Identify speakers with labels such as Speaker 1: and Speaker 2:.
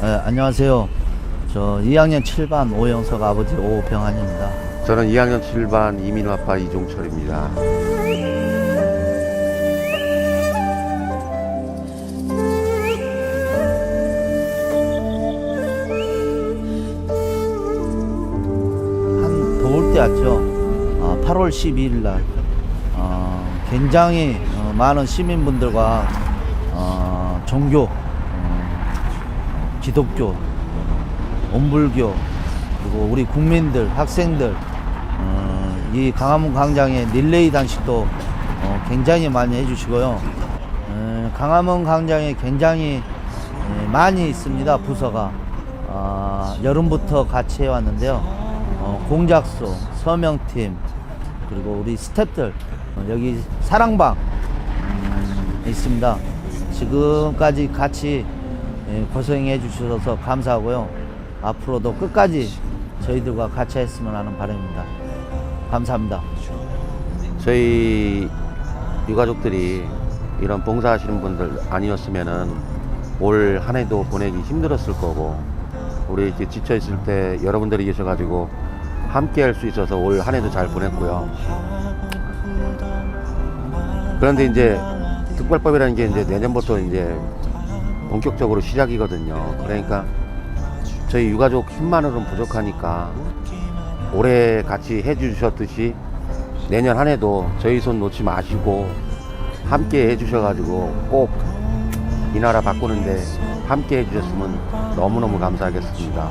Speaker 1: 네, 안녕하세요. 저 2학년 7반 오영석 아버지 오병환입니다.
Speaker 2: 저는 2학년 7반 이민우 아빠 이종철입니다.
Speaker 1: 한 더울 때 왔죠. 어, 8월 12일 날 어, 굉장히 어, 많은 시민분들과 어, 종교, 어, 기독교, 온불교 그리고 우리 국민들, 학생들 어, 이 강화문 광장에 릴레이 단식도 어, 굉장히 많이 해주시고요. 어, 강화문 광장에 굉장히 예, 많이 있습니다 부서가 아, 여름부터 같이 해왔는데요. 어, 공작소, 서명팀, 그리고 우리 스탭들, 어, 여기 사랑방 음, 있습니다. 지금까지 같이 예, 고생해 주셔서 감사하고요. 앞으로도 끝까지 저희들과 같이 했으면 하는 바람입니다. 감사합니다.
Speaker 2: 저희 유가족들이 이런 봉사하시는 분들 아니었으면은 올 한 해도 보내기 힘들었을 거고 우리 이렇게 지쳐 있을 때 여러분들이 계셔가지고 함께 할 수 있어서 올 한 해도 잘 보냈고요. 그런데 이제 특별법이라는 게 이제 내년부터 이제 본격적으로 시작이거든요. 그러니까 저희 유가족 힘만으로는 부족하니까 올해 같이 해주셨듯이 내년 한 해도 저희 손 놓지 마시고 함께 해주셔가지고 꼭 이 나라 바꾸는데 함께 해주셨으면 너무너무 감사하겠습니다.